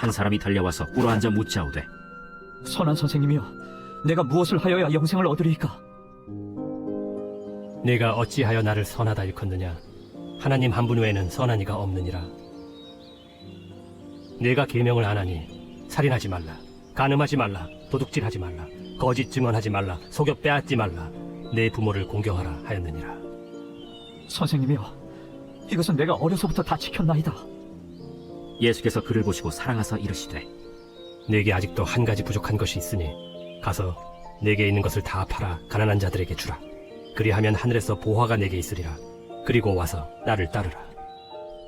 한 사람이 달려와서 꿇어앉아 묻자오되 선한 선생님이여, 내가 무엇을 하여야 영생을 얻으리이까? 네가 어찌하여 나를 선하다 일컫느냐? 하나님 한 분 외에는 선한 이가 없느니라. 네가 계명을 안 하니 살인하지 말라, 간음하지 말라, 도둑질하지 말라, 거짓 증언하지 말라, 속여 빼앗지 말라, 내 부모를 공경하라 하였느니라. 선생님이여, 이것은 내가 어려서부터 다 지켰나이다. 예수께서 그를 보시고 사랑하사 이르시되 네게 아직도 한 가지 부족한 것이 있으니 가서 네게 있는 것을 다 팔아 가난한 자들에게 주라. 그리하면 하늘에서 보화가 내게 있으리라. 그리고 와서 나를 따르라.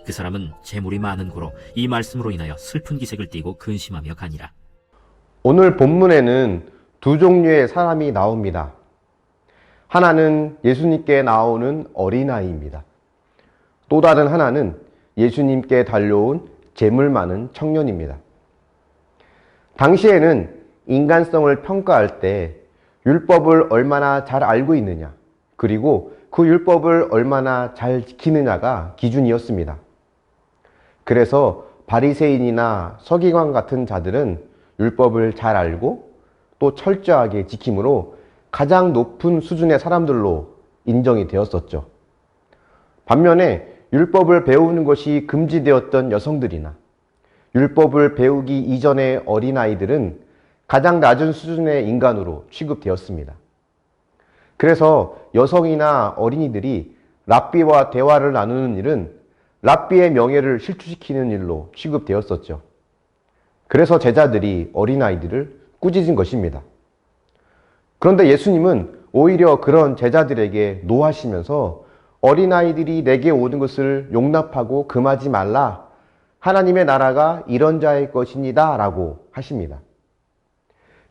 그 사람은 재물이 많은 고로 이 말씀으로 인하여 슬픈 기색을 띠고 근심하며 가니라 오늘 본문에는 두 종류의 사람이 나옵니다. 하나는 예수님께 나오는 어린아이입니다. 또 다른 하나는 예수님께 달려온 재물 많은 청년입니다. 당시에는 인간성을 평가할 때 율법을 얼마나 잘 알고 있느냐, 그리고 그 율법을 얼마나 잘 지키느냐가 기준이었습니다. 그래서 바리새인이나 서기관 같은 자들은 율법을 잘 알고 또 철저하게 지킴으로 가장 높은 수준의 사람들로 인정이 되었었죠. 반면에 율법을 배우는 것이 금지되었던 여성들이나 율법을 배우기 이전의 어린아이들은 가장 낮은 수준의 인간으로 취급되었습니다. 그래서 여성이나 어린이들이 랍비와 대화를 나누는 일은 랍비의 명예를 실추시키는 일로 취급되었었죠. 그래서 제자들이 어린아이들을 꾸짖은 것입니다. 그런데 예수님은 오히려 그런 제자들에게 노하시면서 어린아이들이 내게 오는 것을 용납하고 금하지 말라. 하나님의 나라가 이런 자의 것입니다. 라고 하십니다.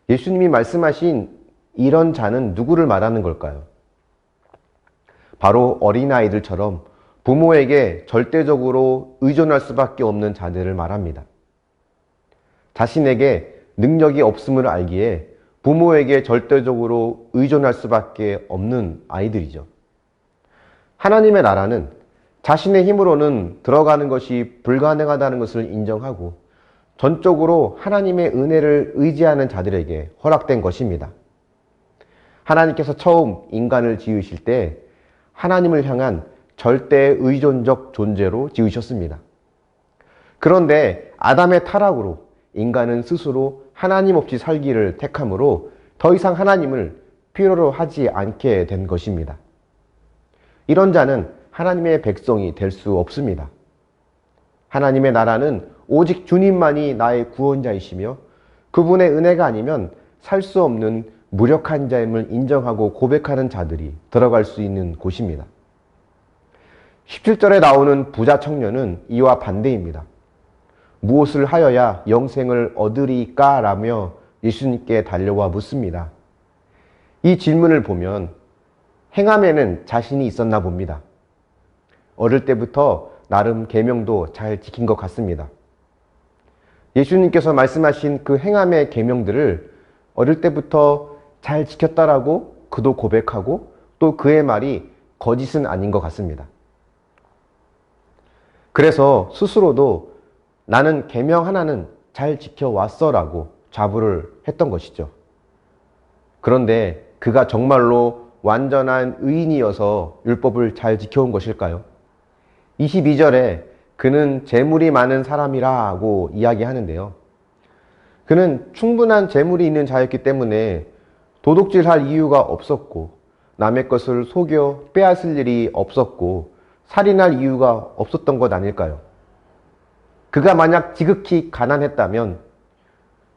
예수님이 말씀하신 이런 자는 누구를 말하는 걸까요? 바로 어린아이들처럼 부모에게 절대적으로 의존할 수밖에 없는 자들을 말합니다. 자신에게 능력이 없음을 알기에 부모에게 절대적으로 의존할 수밖에 없는 아이들이죠. 하나님의 나라는 자신의 힘으로는 들어가는 것이 불가능하다는 것을 인정하고 전적으로 하나님의 은혜를 의지하는 자들에게 허락된 것입니다. 하나님께서 처음 인간을 지으실 때 하나님을 향한 절대 의존적 존재로 지으셨습니다. 그런데 아담의 타락으로 인간은 스스로 하나님 없이 살기를 택함으로 더 이상 하나님을 필요로 하지 않게 된 것입니다. 이런 자는 하나님의 백성이 될 수 없습니다. 하나님의 나라는 오직 주님만이 나의 구원자이시며 그분의 은혜가 아니면 살 수 없는 무력한 자임을 인정하고 고백하는 자들이 들어갈 수 있는 곳입니다. 17절에 나오는 부자 청년은 이와 반대입니다. 무엇을 하여야 영생을 얻으리까? 라며 예수님께 달려와 묻습니다. 이 질문을 보면 행함에는 자신이 있었나 봅니다. 어릴 때부터 나름 계명도 잘 지킨 것 같습니다. 예수님께서 말씀하신 그 행함의 계명들을 어릴 때부터 잘 지켰다라고 그도 고백하고 또 그의 말이 거짓은 아닌 것 같습니다. 그래서 스스로도 나는 계명 하나는 잘 지켜왔어라고 자부를 했던 것이죠. 그런데 그가 정말로 완전한 의인이어서 율법을 잘 지켜온 것일까요? 22절에 그는 재물이 많은 사람이라고 이야기하는데요. 그는 충분한 재물이 있는 자였기 때문에 도둑질할 이유가 없었고 남의 것을 속여 빼앗을 일이 없었고 살인할 이유가 없었던 것 아닐까요? 그가 만약 지극히 가난했다면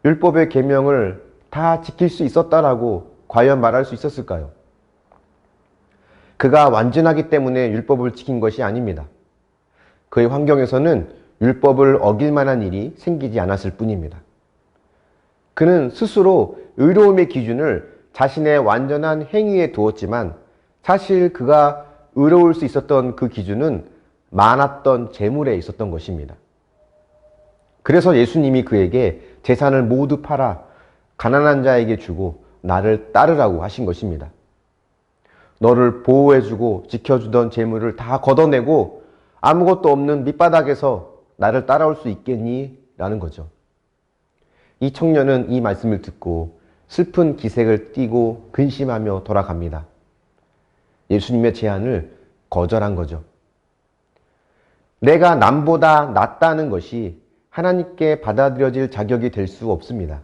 율법의 계명을 다 지킬 수 있었다라고 과연 말할 수 있었을까요? 그가 완전하기 때문에 율법을 지킨 것이 아닙니다. 그의 환경에서는 율법을 어길 만한 일이 생기지 않았을 뿐입니다. 그는 스스로 의로움의 기준을 자신의 완전한 행위에 두었지만 사실 그가 의로울 수 있었던 그 기준은 많았던 재물에 있었던 것입니다. 그래서 예수님이 그에게 재산을 모두 팔아 가난한 자에게 주고 나를 따르라고 하신 것입니다. 너를 보호해주고 지켜주던 재물을 다 걷어내고 아무것도 없는 밑바닥에서 나를 따라올 수 있겠니? 라는 거죠. 이 청년은 이 말씀을 듣고 슬픈 기색을 띠고 근심하며 돌아갑니다. 예수님의 제안을 거절한 거죠. 내가 남보다 낫다는 것이 하나님께 받아들여질 자격이 될 수 없습니다.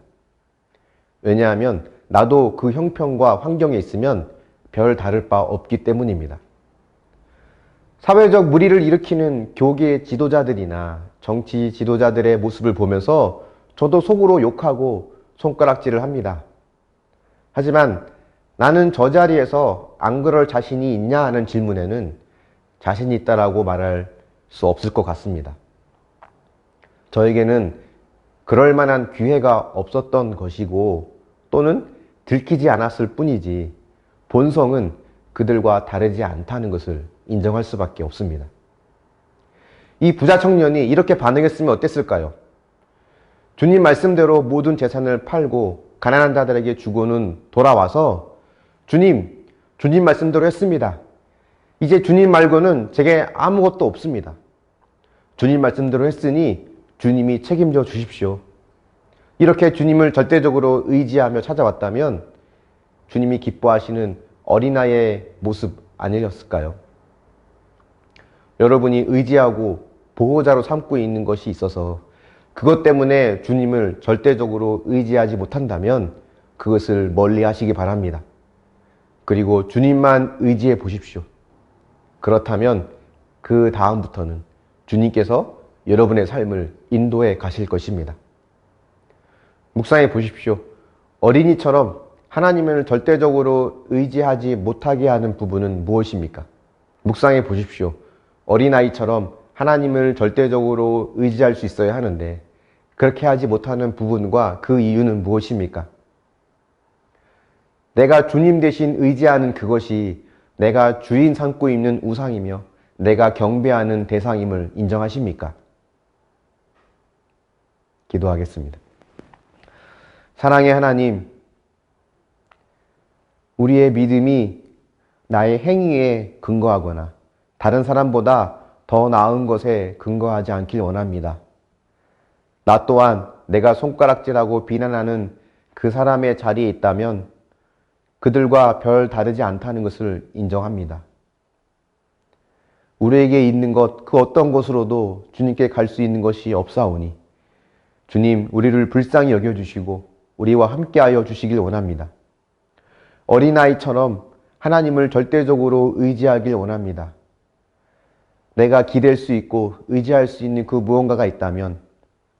왜냐하면 나도 그 형편과 환경에 있으면 별 다를 바 없기 때문입니다. 사회적 무리를 일으키는 교계 지도자들이나 정치 지도자들의 모습을 보면서 저도 속으로 욕하고 손가락질을 합니다. 하지만 나는 저 자리에서 안 그럴 자신이 있냐 하는 질문에는 자신이 있다라고 말할 수 없을 것 같습니다. 저에게는 그럴 만한 기회가 없었던 것이고 또는 들키지 않았을 뿐이지 본성은 그들과 다르지 않다는 것을 인정할 수밖에 없습니다. 이 부자 청년이 이렇게 반응했으면 어땠을까요? 주님 말씀대로 모든 재산을 팔고 가난한 자들에게 주고는 돌아와서 주님, 주님 말씀대로 했습니다. 이제 주님 말고는 제게 아무것도 없습니다. 주님 말씀대로 했으니 주님이 책임져 주십시오. 이렇게 주님을 절대적으로 의지하며 찾아왔다면 주님이 기뻐하시는 어린아이의 모습 아니었을까요? 여러분이 의지하고 보호자로 삼고 있는 것이 있어서 그것 때문에 주님을 절대적으로 의지하지 못한다면 그것을 멀리 하시기 바랍니다. 그리고 주님만 의지해 보십시오. 그렇다면 그 다음부터는 주님께서 여러분의 삶을 인도해 가실 것입니다. 묵상해 보십시오. 어린이처럼 하나님을 절대적으로 의지하지 못하게 하는 부분은 무엇입니까? 묵상해 보십시오. 어린아이처럼 하나님을 절대적으로 의지할 수 있어야 하는데 그렇게 하지 못하는 부분과 그 이유는 무엇입니까? 내가 주님 대신 의지하는 그것이 내가 주인 삼고 있는 우상이며 내가 경배하는 대상임을 인정하십니까? 기도하겠습니다. 사랑의 하나님, 우리의 믿음이 나의 행위에 근거하거나 다른 사람보다 더 나은 것에 근거하지 않길 원합니다. 나 또한 내가 손가락질하고 비난하는 그 사람의 자리에 있다면 그들과 별 다르지 않다는 것을 인정합니다. 우리에게 있는 것, 그 어떤 것으로도 주님께 갈 수 있는 것이 없사오니 주님, 우리를 불쌍히 여겨주시고 우리와 함께하여 주시길 원합니다. 어린아이처럼 하나님을 절대적으로 의지하길 원합니다. 내가 기댈 수 있고 의지할 수 있는 그 무언가가 있다면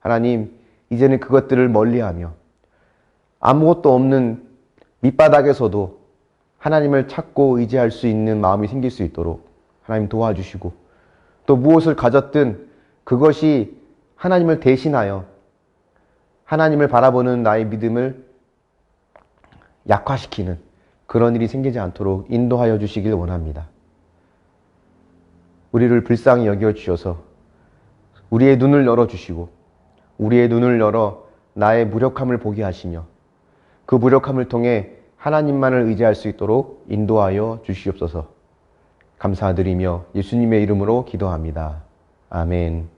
하나님, 이제는 그것들을 멀리하며 아무것도 없는 밑바닥에서도 하나님을 찾고 의지할 수 있는 마음이 생길 수 있도록 하나님 도와주시고 또 무엇을 가졌든 그것이 하나님을 대신하여 하나님을 바라보는 나의 믿음을 약화시키는 그런 일이 생기지 않도록 인도하여 주시길 원합니다. 우리를 불쌍히 여겨 주셔서 우리의 눈을 열어 주시고 우리의 눈을 열어 나의 무력함을 보게 하시며 그 무력함을 통해 하나님만을 의지할 수 있도록 인도하여 주시옵소서. 감사드리며 예수님의 이름으로 기도합니다. 아멘.